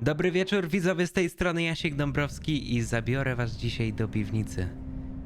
Dobry wieczór, widzowie z tej strony Jasiek Dąbrowski i zabiorę was dzisiaj do piwnicy.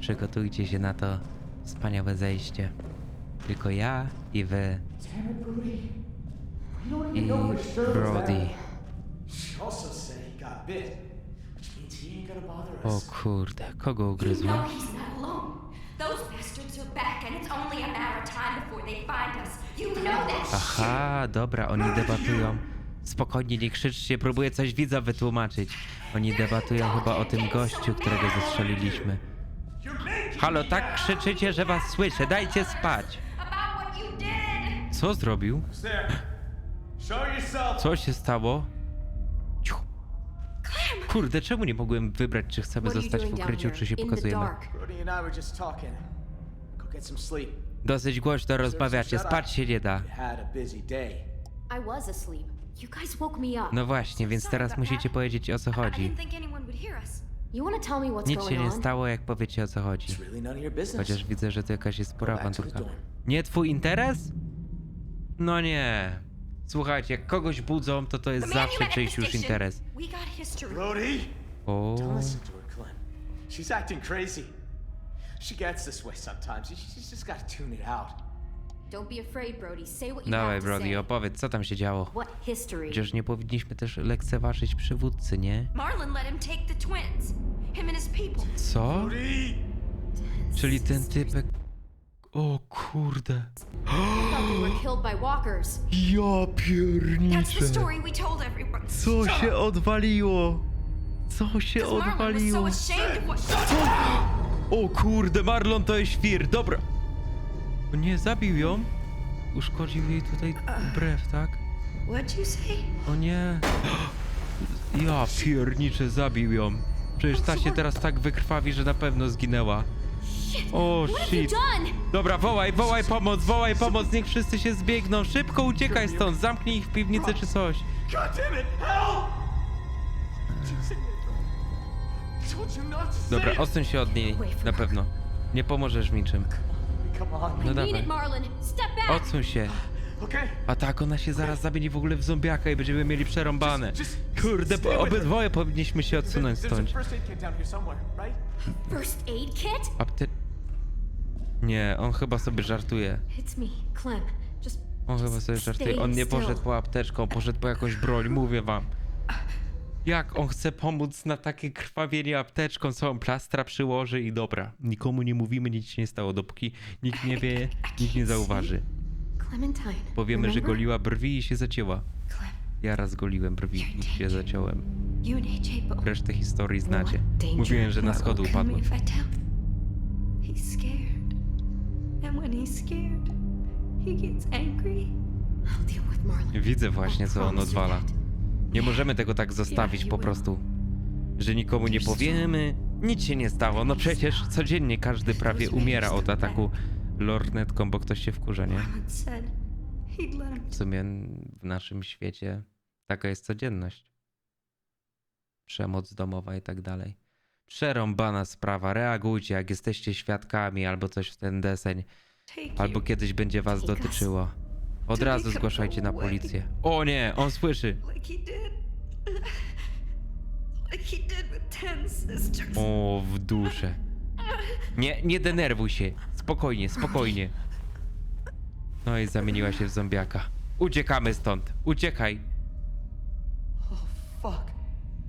Przygotujcie się na to wspaniałe zejście. Tylko ja i wy i. Brody. O kurde, kogo ugryzło? Aha, dobra, oni debatują. Spokojnie, nie krzyczcie, próbuję coś widza wytłumaczyć. Oni debatują chyba o tym gościu, którego making Halo, tak krzyczycie, że was słyszę, dajcie spać. Co zrobił? Co się stało? Ciu. Kurde, czemu nie mogłem wybrać, czy chcemy zostać w ukryciu, czy się pokazujemy? Dosyć głośno rozmawiacie, spać się nie da. I was asleep. You guys woke me up. No właśnie, więc teraz musicie powiedzieć o co chodzi. You tell me what's Nic się going nie on? stało, jak powiecie o co chodzi. It's really none of your business. Chociaż widzę, że to jakaś jest spora back to the awanturka. dorm. Nie twój interes? No nie. Słuchajcie, jak kogoś budzą, to to jest zawsze czyjś już interes. We got history. Brody! O, Don't listen to her, Clem. She's acting crazy. She gets this way sometimes. She's just gotta tune it out. Don't be afraid, Brody. Say what you dawaj have to Brody, say. opowiedz, co tam się działo. What history? Przecież nie powinniśmy też lekceważyć przywódcy, nie? Marlon let him take the twins. Him and his people. Co? Brody! Czyli ten typek... O kurde. I thought they were killed by walkers. Ja That's the pierniczę. story we told everyone. Co się odwaliło? Co się was so odwaliło? ashamed of what O kurde, Marlon to jest świr, dobra. O nie, zabił ją. Uszkodził jej tutaj brew, tak? What'd you say? O nie. Ja pierniczę, zabił ją. Przecież ta się teraz tak wykrwawi, że na pewno zginęła. O What shit. Dobra, wołaj, wołaj pomoc, wołaj pomoc, niech wszyscy się zbiegną. Szybko uciekaj stąd, zamknij ich w piwnicy czy coś. Dobra, odsuń się od niej, na pewno. Nie pomożesz niczym. Come on. No dawaj. Step back. Odsuń się. Okay. A tak, ona się zaraz zamieni w ogóle w zombiaka i będziemy mieli przerąbane. Kurde, po- obydwoje powinniśmy się odsunąć stąd. first aid kit? Apte... Nie, on chyba sobie żartuje. It's me, Clem. Just. On chyba sobie żartuje. On nie poszedł po apteczkę, on poszedł po jakąś broń, mówię wam. Jak on chce pomóc na takie krwawienie apteczką, co on plastra przyłoży i dobra. Nikomu nie mówimy, nic się nie stało, dopóki nikt nie wie, nikt nie zauważy. Clementine. Powiemy, że remember? goliła brwi i się zacięła. Clem, Ja raz goliłem brwi i się zaciąłem. you and AJ both. Resztę historii znacie. Mówiłem, że na schody upadłem. if I tell. He's scared. And when he's scared, he gets angry. I'll deal with Marlon. Widzę właśnie, co on odwala. Nie możemy tego tak zostawić po prostu. Że nikomu nie powiemy, nic się nie stało. No przecież codziennie każdy prawie umiera od ataku lornetką, bo ktoś się wkurza, nie? W sumie w naszym świecie taka jest codzienność. Przemoc domowa i tak dalej. Przerąbana sprawa, reagujcie jak jesteście świadkami albo coś w ten deseń, albo kiedyś będzie was dotyczyło. Od razu zgłaszajcie na policję. O nie, on słyszy. O, w duszę. Nie, nie denerwuj się. Spokojnie, spokojnie. No i zamieniła się w zombiaka. Uciekamy stąd. Uciekaj.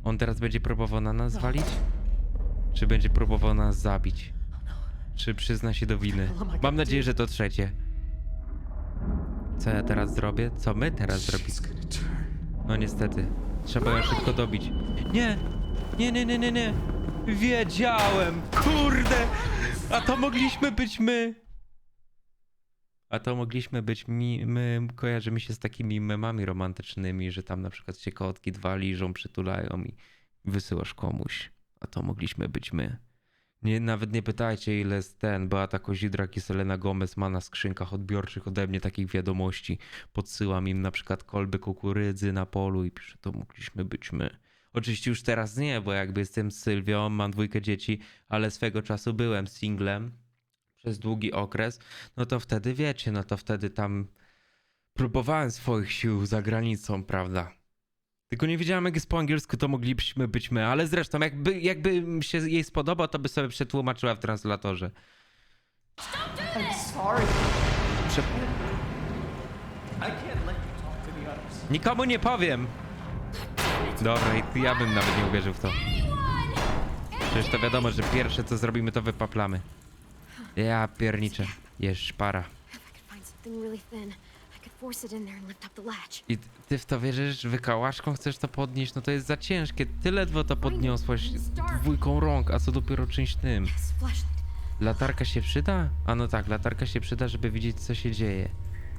On teraz będzie próbował na nas walić? Czy będzie próbował nas zabić? Czy przyzna się do winy? Mam nadzieję, że to trzecie. Co ja teraz zrobię? Co my teraz zrobimy? No niestety. Trzeba ją szybko dobić. Nie! Nie, nie, nie, nie, nie! Wiedziałem! Kurde! A to mogliśmy być my! A to mogliśmy być mi, my, kojarzymy się z takimi memami romantycznymi, że tam na przykład się kotki dwa liżą, przytulają i wysyłasz komuś. A to mogliśmy być my. Nie, nawet nie pytajcie ile z ten Beata Kozidrak i Selena Gomez ma na skrzynkach odbiorczych ode mnie takich wiadomości. Podsyłam im na przykład kolby kukurydzy na polu i piszę, to mogliśmy być my. Oczywiście już teraz nie, bo jakby jestem z Sylwią, mam dwójkę dzieci, ale swego czasu byłem singlem przez długi okres, no to wtedy wiecie, no to wtedy tam próbowałem swoich sił za granicą, prawda? Tylko nie wiedziałem, jak jest po angielsku, to moglibyśmy być my, ale zresztą, jakby, jakby mi się jej spodobał, to by sobie przetłumaczyła w translatorze. I'm sorry. Prze I can't let you talk to the others. Nikomu nie powiem! Dobra, i ja bym nawet nie uwierzył w to. Przecież to wiadomo, że pierwsze co zrobimy, to wypaplamy. Ja pierniczę. Jest szpara. If I could find something really thin, I ty w to wierzysz? Wykałaszką chcesz to podnieść? No to jest za ciężkie. Ty ledwo to podniosłaś dwójką rąk, a co dopiero czymś tym. Latarka się przyda? A no tak, latarka się przyda, żeby widzieć co się dzieje.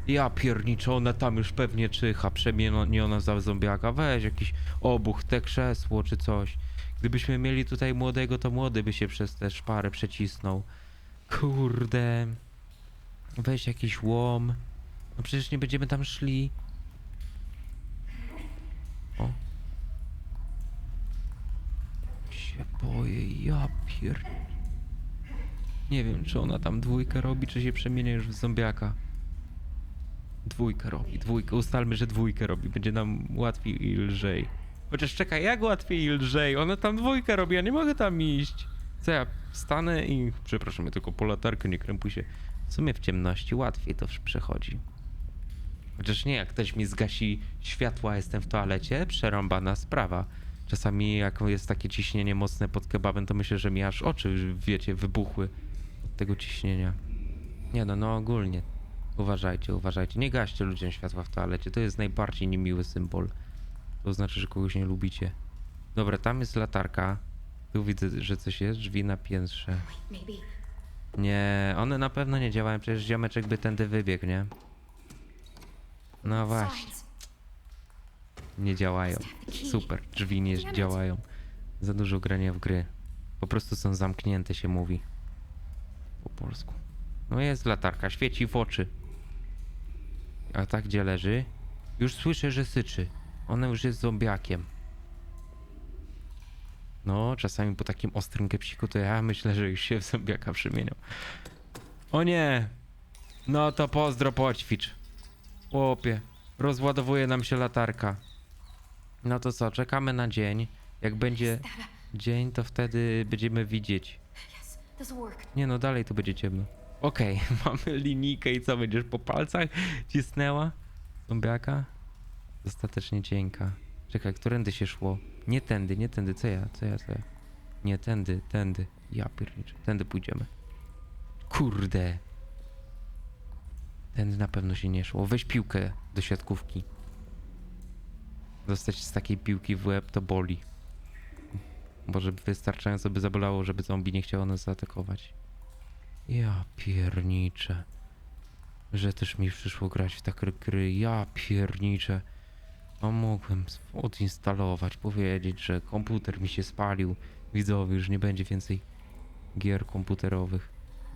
Ja pierniczę, ona tam już pewnie czyha, przemieniona za zombiaka. Weź jakiś obuch, te krzesło czy coś. Gdybyśmy mieli tutaj młodego, to młody by się przez te szpary przecisnął. Kurde. Weź jakiś łom. No przecież nie będziemy tam szli. O. Się boję, ja pier... Nie wiem, czy ona tam dwójkę robi, czy się przemienia już w zombiaka. Dwójkę robi, dwójkę. Ustalmy, że dwójkę robi. Będzie nam łatwiej i lżej. Chociaż czekaj, jak łatwiej i lżej? Ona tam dwójkę robi, ja nie mogę tam iść. Co ja wstanę i... Przepraszam, ja tylko po latarkę nie krępuj się. W sumie w ciemności łatwiej to przechodzi. Chociaż nie, jak ktoś mi zgasi światła, jestem w toalecie, przerąbana sprawa. Czasami jak jest takie ciśnienie mocne pod kebabem, to myślę, że mi aż oczy, wiecie, wybuchły tego ciśnienia. Nie no, no ogólnie. Uważajcie, uważajcie. Nie gaście ludziom światła w toalecie. To jest najbardziej niemiły symbol. To znaczy, że kogoś nie lubicie. Dobra, tam jest latarka. Tu widzę, że coś jest. Drzwi na piętrze. Nie, one na pewno nie działają. Przecież ziomeczek by tędy wybiegł, nie? No właśnie. Nie działają. Super, drzwi nie działają. Za dużo grania w gry. Po prostu są zamknięte, się mówi. Po polsku. No jest latarka, świeci w oczy. A tak gdzie leży? Już słyszę, że syczy. Ona już jest zombiakiem. No, czasami po takim ostrym kepsiku to ja myślę, że już się w zombiaka przemieniał. O nie! No to pozdro poćwicz. Chłopie, rozładowuje nam się latarka. No to co, czekamy na dzień. Jak będzie dzień, to wtedy będziemy widzieć. Nie no, dalej tu będzie ciemno. Okej, mamy linijkę i co, będziesz po palcach cisnęła? Zombiaka? Dostatecznie cienka. Czekaj, którędy się szło? Nie tędy, nie tędy, co ja, co ja, co ja? Nie tędy, tędy. Ja pierniczę, tędy pójdziemy. Kurde. Tędy na pewno się nie szło. Weź piłkę do siatkówki. Dostać z takiej piłki w łeb to boli. Może wystarczająco by zabolało, żeby zombie nie chciało nas zaatakować. Ja pierniczę. Że też mi przyszło grać w takie gry. Ja pierniczę. A mogłem s- odinstalować, powiedzieć, że komputer mi się spalił. Widzowie, już nie będzie więcej gier komputerowych.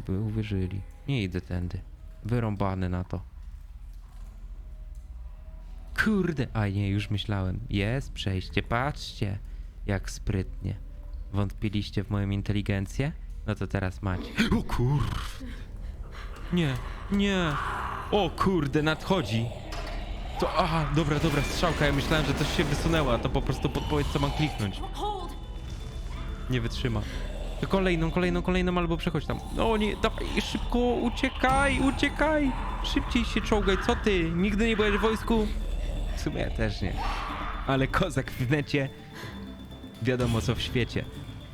By uwierzyli. Nie idę tędy. Wyrąbany na to. Kurde, a nie, już myślałem. Jest przejście, patrzcie, jak sprytnie. Wątpiliście w moją inteligencję? No to teraz macie. O kurw. Nie, nie. O kurde, nadchodzi. To, aha, dobra, dobra, strzałka. Ja myślałem, że coś się wysunęła. To po prostu podpowiedź, co mam kliknąć. Nie wytrzyma. Kolejną, kolejną, kolejną, albo przechodź tam. No nie, dawaj, szybko, uciekaj, uciekaj. Szybciej się czołgaj, co ty? Nigdy nie byłeś w wojsku? W sumie ja też nie. Ale kozak w necie. Wiadomo co w świecie.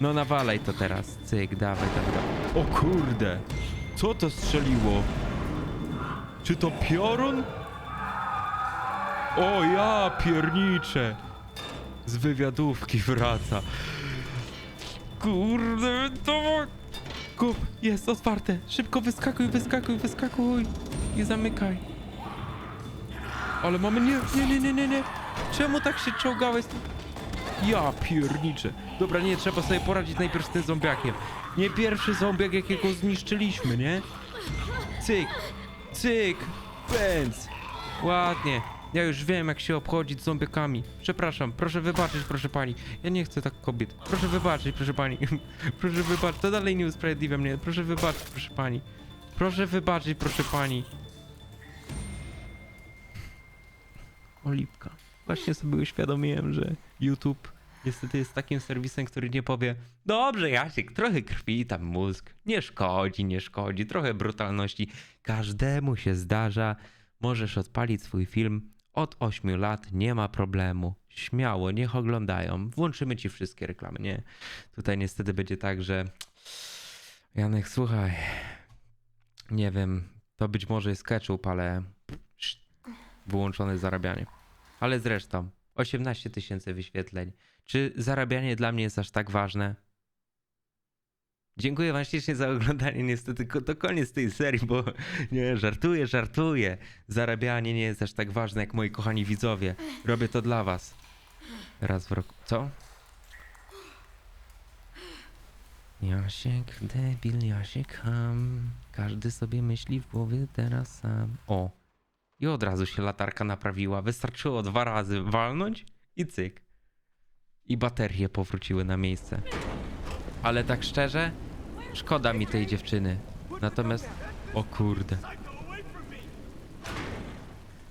No nawalaj to teraz. Cyk, dawaj, dawaj, dawaj. O kurde. Co to strzeliło? Czy to piorun? O ja pierniczę. Z wywiadówki wraca. Kurde, to... Kup, jest otwarte. Szybko wyskakuj, wyskakuj, wyskakuj. I zamykaj. Ale mamy nie, nie, nie, nie, nie, nie. Czemu tak się czołgałeś? Ja pierniczę. Dobra, nie, trzeba sobie poradzić najpierw z tym zombiakiem. Nie pierwszy zombiak, jakiego zniszczyliśmy, nie? Cyk, cyk, pędz. Ładnie. Ja już wiem, jak się obchodzić z zombiakami. Przepraszam, proszę wybaczyć, proszę pani. Ja nie chcę tak kobiet. Proszę wybaczyć, proszę pani. proszę wybaczyć, to dalej nie usprawiedliwia mnie. Proszę wybaczyć, proszę pani. Proszę wybaczyć, proszę pani. Olipka. właśnie sobie uświadomiłem, że YouTube niestety jest takim serwisem, który nie powie dobrze Jasiek, trochę krwi, tam mózg, nie szkodzi, nie szkodzi, trochę brutalności. Każdemu się zdarza, możesz odpalić swój film od 8 lat, nie ma problemu. Śmiało, niech oglądają. Włączymy ci wszystkie reklamy, nie? Tutaj niestety będzie tak, że Janek, słuchaj, nie wiem, to być może jest ketchup, ale wyłączone zarabianie. Ale zresztą, 18 tysięcy wyświetleń. Czy zarabianie dla mnie jest aż tak ważne? Dziękuję wam ślicznie za oglądanie. Niestety to koniec tej serii, bo nie, żartuję, żartuję. Zarabianie nie jest aż tak ważne jak moi kochani widzowie. Robię to dla was. Raz w roku. Co? Jasiek, debil, Jasiek, ham. Każdy sobie myśli w głowie teraz sam. O. I od razu się latarka naprawiła. Wystarczyło dwa razy walnąć i cyk. I baterie powróciły na miejsce. Ale tak szczerze, szkoda mi tej dziewczyny. Natomiast, o kurde.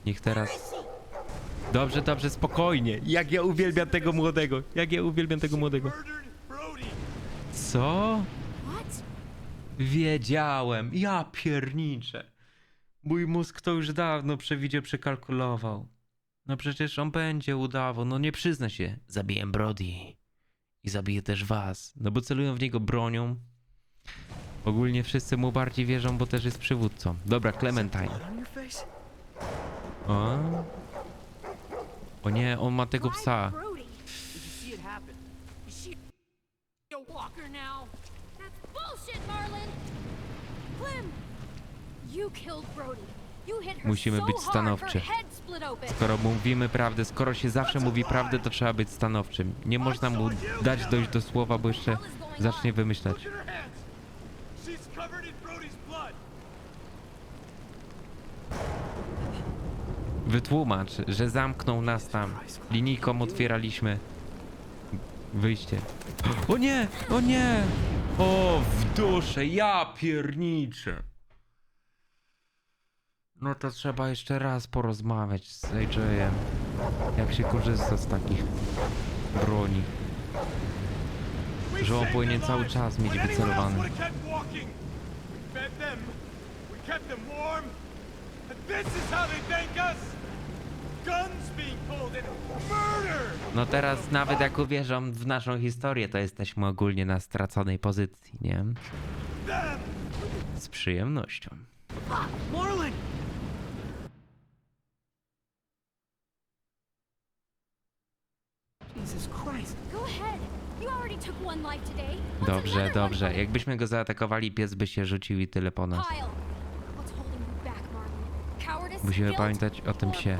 Niech teraz... Dobrze, dobrze, spokojnie. Jak ja uwielbiam tego młodego. Jak ja uwielbiam tego młodego. Co? Wiedziałem. Ja pierniczę. Mój mózg to już dawno przewidział, przekalkulował. No przecież on będzie udawał. No nie przyzna się. Zabiję Brody. I zabiję też was. No bo celują w niego bronią. Ogólnie wszyscy mu bardziej wierzą, bo też jest przywódcą. Dobra, Clementine. O? O nie, on ma tego psa. Musimy być stanowczy. Skoro mówimy prawdę, skoro się zawsze mówi prawdę, to trzeba być stanowczym. Nie można mu dać dojść do słowa, bo jeszcze zacznie wymyślać. Wytłumacz, że zamknął nas tam. Linijką otwieraliśmy wyjście. O nie! O nie! O, w duszę, ja pierniczę. No to trzeba jeszcze raz porozmawiać z AJ-em. Jak się korzysta z takich broni. Że on powinien cały czas mieć wycelowany. would've kept walking. We fed them. We kept them warm. And this is how they thank us. Guns being pulled and murder. No teraz nawet jak uwierzą w naszą historię, to jesteśmy ogólnie na straconej pozycji, nie? Them. Z przyjemnością. Marlon. Dobrze, dobrze. Jakbyśmy go zaatakowali, pies by się rzucił i tyle po nas. Musimy pamiętać o tym się.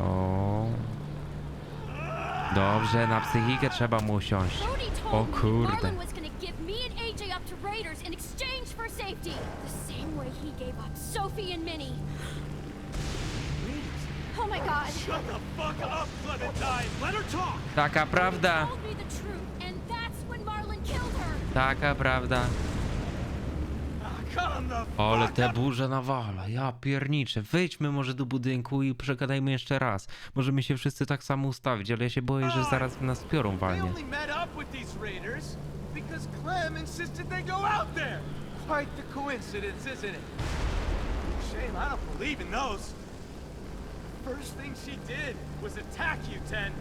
O. Dobrze, na psychikę trzeba mu usiąść. O kurde. Her. taka prawda. Calm the Ale fuck te up. burze nawala, ja pierniczę. Wyjdźmy może do budynku i przegadajmy jeszcze raz. Możemy się wszyscy tak samo ustawić, ale ja się boję, że zaraz nas piorą walnie. Quite the coincidence, isn't it? Shame I don't believe in those. First thing she did was attack you, Ten.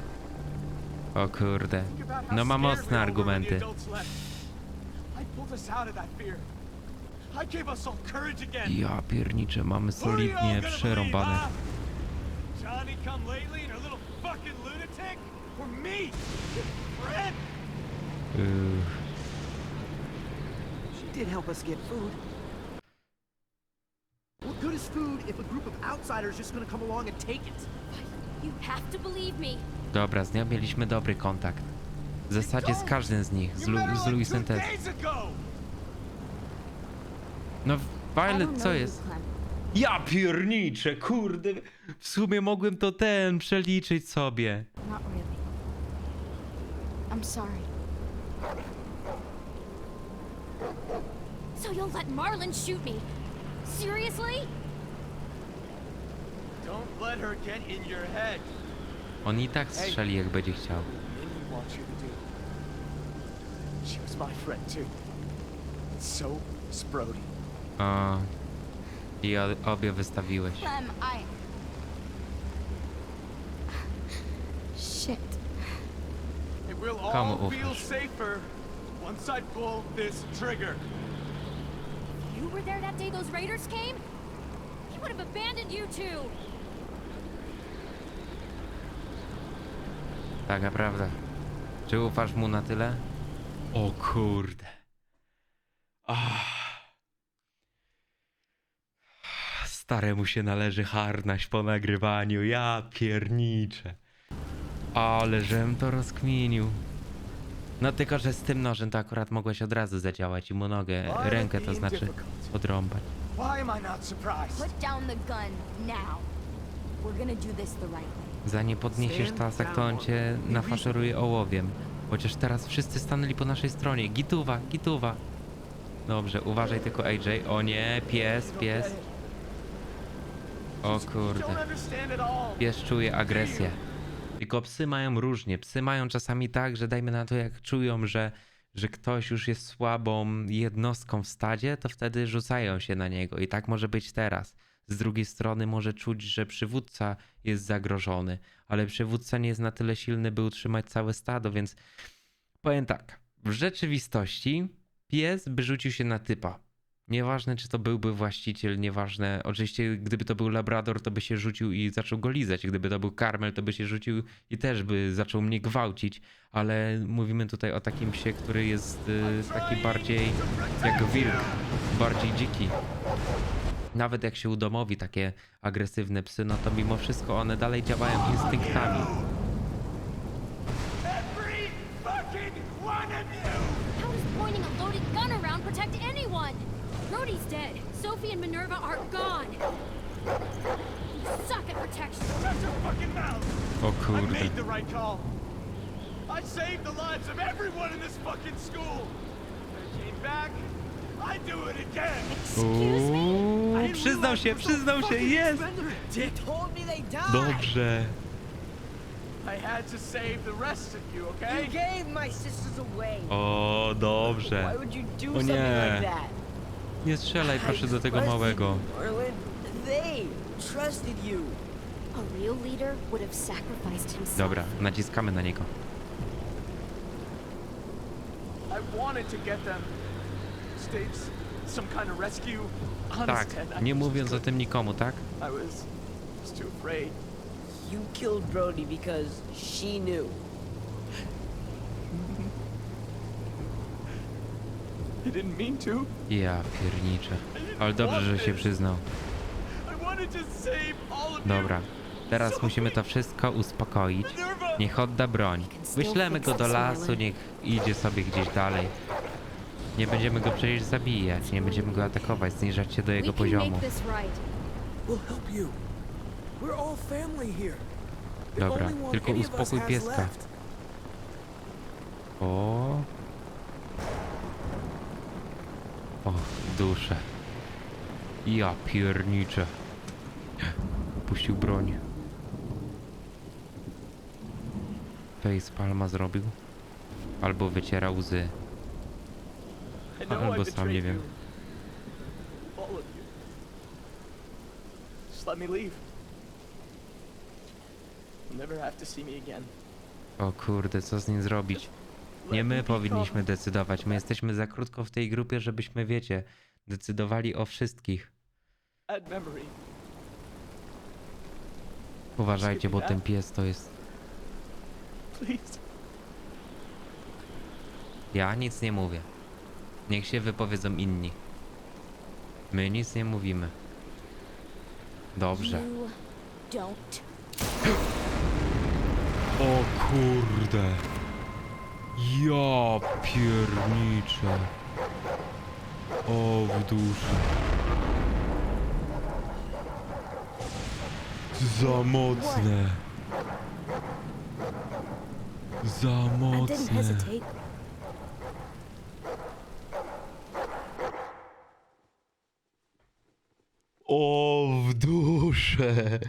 O kurde. No ma mocne argumenty. adults left. I pulled us out of that fear. I gave us all courage again. Ja pierniczę, mamy solidnie przerąbane. Johnny come lately and her little fucking lunatic? Or me? Yy, She did help us get food. What good is food if a group of outsiders just gonna come along and take it? You have to believe me. dobra, z nią mieliśmy dobry kontakt. W zasadzie z każdym z nich, z, Lu her z Luisem też. No, Violet, co jest? Ja pierniczę, kurde. W sumie mogłem to ten przeliczyć sobie. Not really. I'm sorry. So you'll let Marlon shoot me? Seriously? Don't let her get in your head. On i tak strzeli jak będzie chciał. Minnie wants you to do. She was my friend too. So is Brody. O. I o, obie wystawiłeś. Clem, I... Shit. Komu all feel ufasz? safer once I pull this trigger. You were there that day those raiders came? He would have abandoned you two. Taka prawda. Czy ufasz mu na tyle? O kurde. Ach. Staremu się należy harnaś po nagrywaniu. Ja pierniczę. Ale żem to rozkminił. No tylko, że z tym nożem to akurat mogłeś od razu zadziałać i mu nogę, rękę to znaczy odrąbać. Why am I not surprised? Put down the gun now. We're gonna do this the right way. Zanim podniesiesz tasek, to on cię nafaszeruje ołowiem. Chociaż teraz wszyscy stanęli po naszej stronie. Gituwa, gituwa. Dobrze, uważaj tylko AJ. O nie, pies, pies. O kurde. Pies czuje agresję. Tylko psy mają różnie. Psy mają czasami tak, że dajmy na to, jak czują, że, że ktoś już jest słabą jednostką w stadzie, to wtedy rzucają się na niego. I tak może być teraz. Z drugiej strony może czuć, że przywódca jest zagrożony, ale przywódca nie jest na tyle silny, by utrzymać całe stado, więc powiem tak. W rzeczywistości pies by rzucił się na typa. Nieważne, czy to byłby właściciel, nieważne. Oczywiście, gdyby to był labrador, to by się rzucił i zaczął go lizać. Gdyby to był karmel, to by się rzucił i też by zaczął mnie gwałcić. Ale mówimy tutaj o takim psie, który jest y, taki bardziej jak wilk, bardziej dziki. Nawet jak się udomowi takie agresywne psy, no to mimo wszystko one dalej działają instynktami. Every fucking one of you! How does pointing a loaded gun around protect anyone? Brody's dead. Sophie and Minerva are gone. You suck at protection. Shut your fucking mouth! O I kurde. made the right call. I saved the lives of everyone in this fucking school. I came back. Uuu, przyznał się, przyznał się, jest! Dobrze. O, dobrze. O nie. Nie strzelaj proszę do tego małego. Dobra, naciskamy na niego. I wanted to get them. Tak, nie o couldn't. tym nikomu, tak? You killed Brody because she knew. I didn't mean to. Ja pierniczę. Ale dobrze, że się przyznał. Dobra, teraz musimy to wszystko uspokoić. Niech odda broń. Wyślemy go do lasu, niech idzie sobie gdzieś dalej. Nie będziemy go przecież zabijać, nie będziemy go atakować, zniżać się do jego poziomu. Dobra, tylko uspokój pieska. O. O, duszę. Ja pierniczę. Puścił broń. Face palma zrobił. Albo wyciera łzy. Know Albo sam nie wiem. O kurde, co z nim zrobić? Nie my powinniśmy decydować. My jesteśmy za krótko w tej grupie, żebyśmy, wiecie, decydowali o wszystkich. Uważajcie, bo ten pies to jest... Ja nic nie mówię. Niech się wypowiedzą inni. My nic nie mówimy. Dobrze. You don't. O kurde. Ja pierniczę. O w duszy. Za mocne. Za I didn't mocne. hesitate. O w duszę.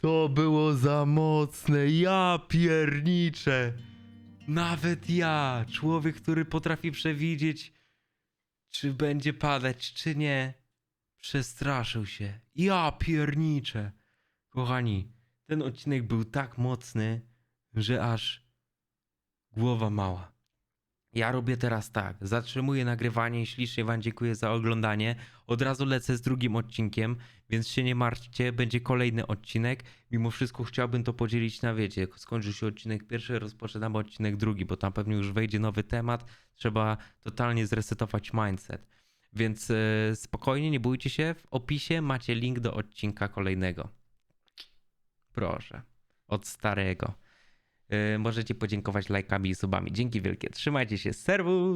To było za mocne, ja pierniczę. Nawet ja, człowiek, który potrafi przewidzieć, czy będzie padać, czy nie, przestraszył się. Ja pierniczę. Kochani, ten odcinek był tak mocny, że aż głowa mała. Ja robię teraz tak. Zatrzymuję nagrywanie i ślicznie Wam dziękuję za oglądanie. Od razu lecę z drugim odcinkiem, więc się nie martwcie, będzie kolejny odcinek. Mimo wszystko chciałbym to podzielić na wiecie. Jak skończy się odcinek pierwszy, rozpoczynamy odcinek drugi, bo tam pewnie już wejdzie nowy temat. Trzeba totalnie zresetować mindset. Więc e, spokojnie, nie bójcie się. W opisie macie link do odcinka kolejnego. Proszę. Od starego. E, możecie podziękować lajkami i subami. Dzięki wielkie. Trzymajcie się. Serwus!